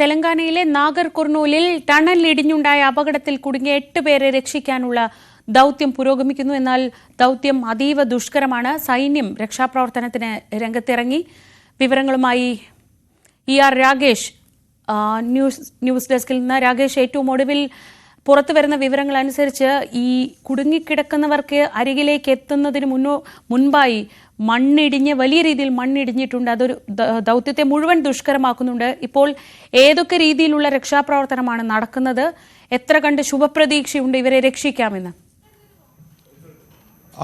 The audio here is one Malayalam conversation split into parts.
തെലങ്കാനയിലെ നാഗർ കുർണൂലിൽ ടണൽ ഇടിഞ്ഞുണ്ടായ അപകടത്തിൽ കുടുങ്ങിയ എട്ട് പേരെ രക്ഷിക്കാനുള്ള ദൗത്യം പുരോഗമിക്കുന്നു. എന്നാൽ ദൗത്യം അതീവ ദുഷ്കരമാണ്. സൈന്യം രക്ഷാപ്രവർത്തനത്തിന് രംഗത്തിറങ്ങി. വിവരങ്ങളുമായി E R Ragesh news news ഡെസ്കിൽ നിന്ന്. രാഗേഷ് ഏറ്റവും ഒടുവിൽ പുറത്തു വരുന്ന വിവരങ്ങൾ അനുസരിച്ച് ഈ കുടുങ്ങിക്കിടക്കുന്നവർക്ക് അരികിലേക്ക് എത്തുന്നതിന് മുന്നോ മുൻപായി മണ്ണിടിഞ്ഞ് വലിയ രീതിയിൽ മണ്ണിടിഞ്ഞിട്ടുണ്ട്. അതൊരു ദൗത്യത്തെ മുഴുവൻ ദുഷ്കരമാക്കുന്നുണ്ട്. ഇപ്പോൾ ഏതൊക്കെ രീതിയിലുള്ള രക്ഷാപ്രവർത്തനമാണ് നടക്കുന്നത്? എത്ര കണ്ട് ശുഭപ്രതീക്ഷയുണ്ട് ഇവരെ രക്ഷിക്കാമെന്ന്?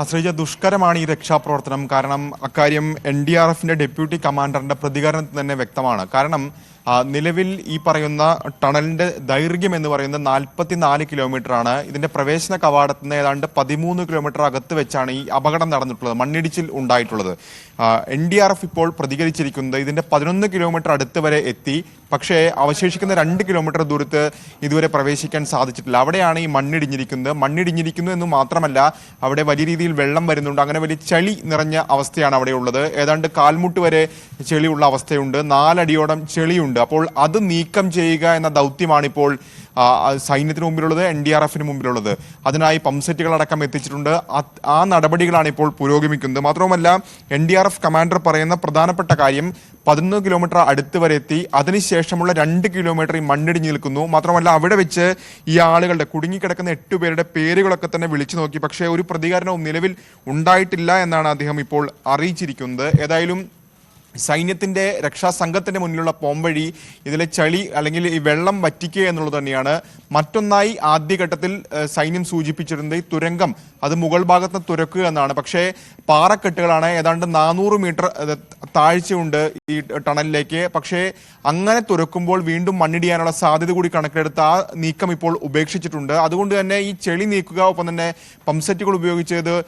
ആശ്രയിച്ച ദുഷ്കരമാണ് ഈ രക്ഷാപ്രവർത്തനം. കാരണം അക്കാര്യം എൻ ഡി ആർ എഫിന്റെ ഡെപ്യൂട്ടി കമാൻഡറിന്റെ പ്രതികരണത്തിൽ തന്നെ വ്യക്തമാണ്. കാരണം നിലവിൽ ഈ പറയുന്ന ടണലിന്റെ ദൈർഘ്യം എന്ന് പറയുന്നത് നാൽപ്പത്തിനാല് കിലോമീറ്റർ ആണ് ഇതിന്റെ പ്രവേശന കവാടത്തിന് ഏതാണ്ട് പതിമൂന്ന് കിലോമീറ്റർ അകത്ത് വെച്ചാണ് ഈ അപകടം നടന്നിട്ടുള്ളത് മണ്ണിടിച്ചിൽ ഉണ്ടായിട്ടുള്ളത്. എൻ ഡി ആർ എഫ് ഇപ്പോൾ പ്രതികരിച്ചിരിക്കുന്നത് ഇതിന്റെ പതിനൊന്ന് കിലോമീറ്റർ അടുത്ത് വരെ എത്തി. പക്ഷേ അവശേഷിക്കുന്ന രണ്ട് കിലോമീറ്റർ ദൂരത്ത് ഇതുവരെ പ്രവേശിക്കാൻ സാധിച്ചിട്ടില്ല. അവിടെയാണ് ഈ മണ്ണിടിഞ്ഞിരിക്കുന്നത്. മണ്ണിടിഞ്ഞിരിക്കുന്നു എന്ന് മാത്രമല്ല അവിടെ വലിയ രീതിയിൽ വെള്ളം വരുന്നുണ്ട്. അങ്ങനെ വലിയ ചളി നിറഞ്ഞ അവസ്ഥയാണ് അവിടെ ഉള്ളത്. ഏതാണ്ട് കാൽമുട്ട് വരെ ചെളിയുള്ള അവസ്ഥയുണ്ട്. നാലടിയോളം ചെളിയുണ്ട്. അപ്പോൾ അത് നീക്കം ചെയ്യുക എന്ന ദൗത്യമാണ് ഇപ്പോൾ ആ, ആ, സൈന്യത്തിന് മുമ്പിലുള്ളത് എൻ ഡി ആർ എഫിന് മുമ്പിലുള്ളത്. അതിനായി പംസെറ്റുകളടക്കം എത്തിച്ചിട്ടുണ്ട്. ആ നടപടികളാണ് ഇപ്പോൾ പുരോഗമിക്കുന്നത്. മാത്രവുമല്ല N D R F commander പറയുന്ന പ്രധാനപ്പെട്ട കാര്യം പതിനൊന്ന് കിലോമീറ്റർ അടുത്ത് വരെ എത്തി. അതിനുശേഷമുള്ള രണ്ട് കിലോമീറ്റർ ഈ മണ്ണിടിഞ്ഞ് നിൽക്കുന്നു. മാത്രമല്ല അവിടെ വെച്ച് ഈ ആളുകളുടെ കുടുങ്ങിക്കിടക്കുന്ന എട്ട് പേരുടെ പേരുകളൊക്കെ തന്നെ വിളിച്ചു നോക്കി. പക്ഷേ ഒരു പ്രതികരണവും നിലവിൽ ഉണ്ടായിട്ടില്ല എന്നാണ് അദ്ദേഹം ഇപ്പോൾ അറിയിച്ചിരിക്കുന്നത്. ഏതായാലും സൈന്യത്തിന്റെ രക്ഷാസംഘത്തിന്റെ മുന്നിലുള്ള പോംവഴി ഇതിലെ ചളി അല്ലെങ്കിൽ ഈ വെള്ളം വറ്റിക്കുക എന്നുള്ളത് തന്നെയാണ്. മറ്റൊന്നായി ആദ്യഘട്ടത്തിൽ സൈന്യം സൂചിപ്പിച്ചിരുന്നത് ഈ തുരങ്കം. അത് മുകൾ ഭാഗത്ത് തുരക്കുക എന്നാണ്. പക്ഷേ പാറക്കെട്ടുകളാണ് ഏതാണ്ട് നാനൂറ് മീറ്റർ താഴ്ചയുണ്ട് ഈ ടണലിലേക്ക്. പക്ഷേ അങ്ങനെ തുരക്കുമ്പോൾ വീണ്ടും മണ്ണിടിയാനുള്ള സാധ്യത കൂടി കണക്കിലെടുത്ത് ആ നീക്കം ഇപ്പോൾ ഉപേക്ഷിച്ചിട്ടുണ്ട്. അതുകൊണ്ട് തന്നെ ഈ ചെളി നീക്കുക ഒപ്പം തന്നെ പംസെറ്റുകൾ ഉപയോഗിച്ച് ഇത്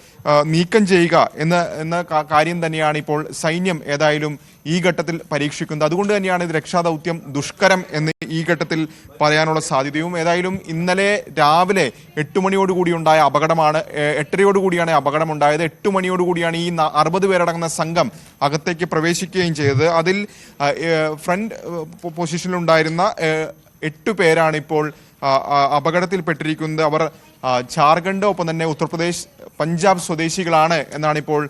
നീക്കം ചെയ്യുക എന്ന എന്ന കാര്യം തന്നെയാണ് ഇപ്പോൾ സൈന്യം ഏതായാലും ഈ ഘട്ടത്തിൽ പരീക്ഷിക്കുന്നത്. അതുകൊണ്ട് തന്നെയാണ് ഇത് രക്ഷാദൗത്യം ദുഷ്കരം എന്ന് ഈ ഘട്ടത്തിൽ പറയാനുള്ള സാധ്യതയും. ഏതായാലും ഇന്നലെ രാവിലെ എട്ട് മണിയോടുകൂടി ഉണ്ടായ അപകടമാണ് എട്ടരയോടുകൂടിയാണ് അപകടം ഉണ്ടായത് എട്ട് മണിയോടുകൂടിയാണ് ഈ അറുപത് പേരടങ്ങുന്ന സംഘം അകത്തേക്ക് പ്രവേശിക്കുകയും ചെയ്തത്. അതിൽ ഫ്രണ്ട് പൊസിഷനിലുണ്ടായിരുന്ന എട്ട് പേരാണ് ഇപ്പോൾ അപകടത്തിൽപ്പെട്ടിരിക്കുന്നത്. അവർ ജാർഖണ്ഡ് ഒപ്പം തന്നെ ഉത്തർപ്രദേശ് പഞ്ചാബ് സ്വദേശികളാണ് എന്നാണ് ഇപ്പോൾ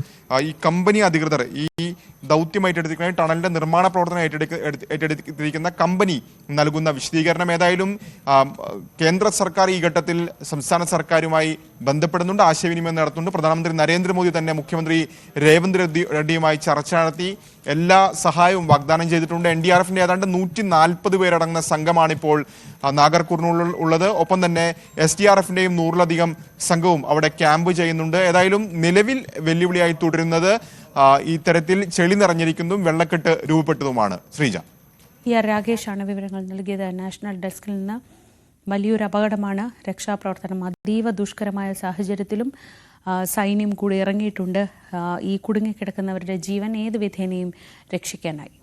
ഈ കമ്പനി അധികൃതർ ഈ ദൗത്യം ഏറ്റെടുത്തിരിക്കുന്ന ടണലിന്റെ നിർമ്മാണ പ്രവർത്തനം ഏറ്റെടുത്തിരിക്കുന്ന കമ്പനി നൽകുന്ന വിശദീകരണം ഏതായാലും കേന്ദ്ര സർക്കാർ ഈ ഘട്ടത്തിൽ സംസ്ഥാന സർക്കാരുമായി ബന്ധപ്പെടുന്നുണ്ട് ആശയവിനിമയം നടത്തുന്നുണ്ട്. പ്രധാനമന്ത്രി നരേന്ദ്രമോദി തന്നെ മുഖ്യമന്ത്രി രേവന്ത് റെഡ്ഡി റെഡ്ഡിയുമായി ചർച്ച നടത്തി. എല്ലാ സഹായവും വാഗ്ദാനം ചെയ്തിട്ടുണ്ട്. എൻ ഡി ആർ എഫിന്റെ ഏതാണ്ട് നൂറ്റി നാൽപ്പത് പേരടങ്ങുന്ന സംഘമാണ് ഇപ്പോൾ ആ, നാഗർകൂറിനുള്ളിൽ ഉള്ളത്. ഒപ്പം തന്നെ എസ് ഡി ആർ എഫിന്റെയും നൂറിലധികം സംഘവും അവിടെ ക്യാമ്പ് ചെയ്യുന്നുണ്ട്. ഏതായാലും നിലവിൽ വെല്ലുവിളിയായി തുടരുന്നത് ഇത്തരത്തിൽ ചെളി നിറഞ്ഞിരിക്കുന്നതും വെള്ളക്കെട്ട് രൂപപ്പെട്ടതുമാണ്. ശ്രീജ. ഇ ആർ രാഗേഷാണ് വിവരങ്ങൾ നൽകിയത്. നാഷണൽ ഡെസ്കിൽ നിന്ന് വലിയൊരു അപകടമാണ് രക്ഷാപ്രവർത്തനം അതീവ ദുഷ്കരമായ സാഹചര്യത്തിലും സൈന്യം കൂടി ഇറങ്ങിയിട്ടുണ്ട്. ഈ കുടുങ്ങിക്കിടക്കുന്നവരുടെ ജീവൻ ഏത് വിധേനയും രക്ഷിക്കാനായി.